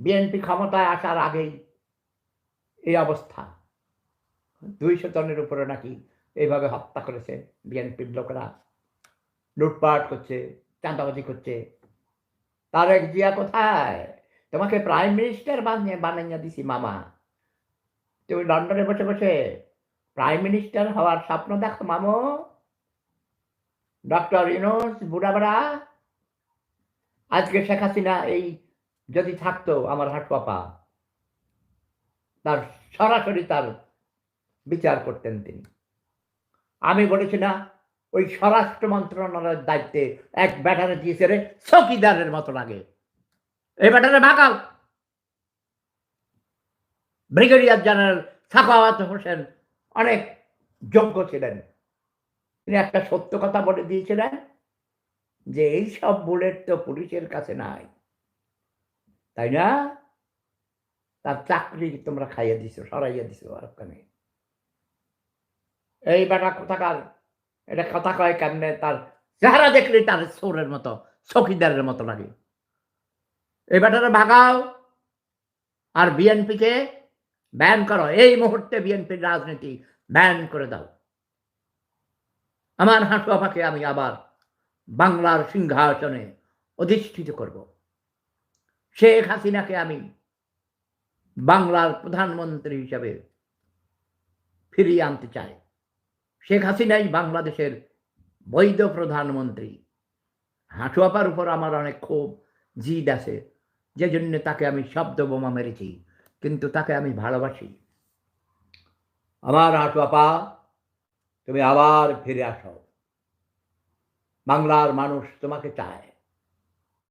BNP ক্ষমতায় আসার আগেই এই অবস্থা। দুইশো টনের উপরে নাকি এইভাবে হত্যা করেছে বিএনপির লোকেরা। লুটপাট করছে চাঁদাবাজি করছে তারেক জিয়া কোথায়? তোমাকে প্রাইম মিনিস্টার বানিয়ে, বানাইয়া দিছি মামা। তুমি লন্ডনে বসে বসে প্রাইম মিনিস্টার হওয়ার স্বপ্ন দেখো মামো। ডক্টর ইনোস বুড়াবড়া। আজকে শেখ হাসিনা এই যদি থাকতো আমার হাট পাপা তার সরাসরি তার বিচার করতেন তিনি। আমি বলেছি, না, ওই স্বরাষ্ট্র মন্ত্রণালয়ের দায়িত্বে এক ব্যাটারে দিয়েছে রে, চকিদারের মতো লাগে। এই ব্যাটারে ভাগাও ব্রিগেডিয়ার জেনারেল সাখাওয়াত হোসেন অনেক যোগ্য ছিলেন। তিনি একটা সত্য কথা বলে দিয়েছিলেন যে এই সব বুলেট তো পুলিশের কাছে নাই। তাই না? তার চাকরি তোমরা খাইয়ে দিছো, সরাইয়া দিছো ওখানে এই বেটা কোথাকার? এটা কথা কয় কেমনে? তার চেহারা দেখলে তার সোরের মতো, চকিদারের মতো লাগে। এই বেটারে ভাগাও। আর বিএনপিকে ব্যান করো। এই মুহূর্তে বিএনপির রাজনীতি ব্যান করে দাও। আমার হাঁটু আপাকে আমি আবার বাংলার সিংহাসনে অধিষ্ঠিত করব। শেখ হাসিনাকে আমি বাংলার প্রধানমন্ত্রী হিসাবে ফিরিয়ে আনতে চাই। শেখ হাসিনাই বাংলাদেশের বৈধ প্রধানমন্ত্রী। হাঁটু আপার উপর আমার অনেক ক্ষোভ, জিদ আছে যে জন্য তাকে আমি শব্দ বোমা মেরেছি, কিন্তু তাকে আমি ভালোবাসি। আমার হাঁটু আপা তুমি আবার ফিরে আসো। বাংলার মানুষ তোমাকে চায়।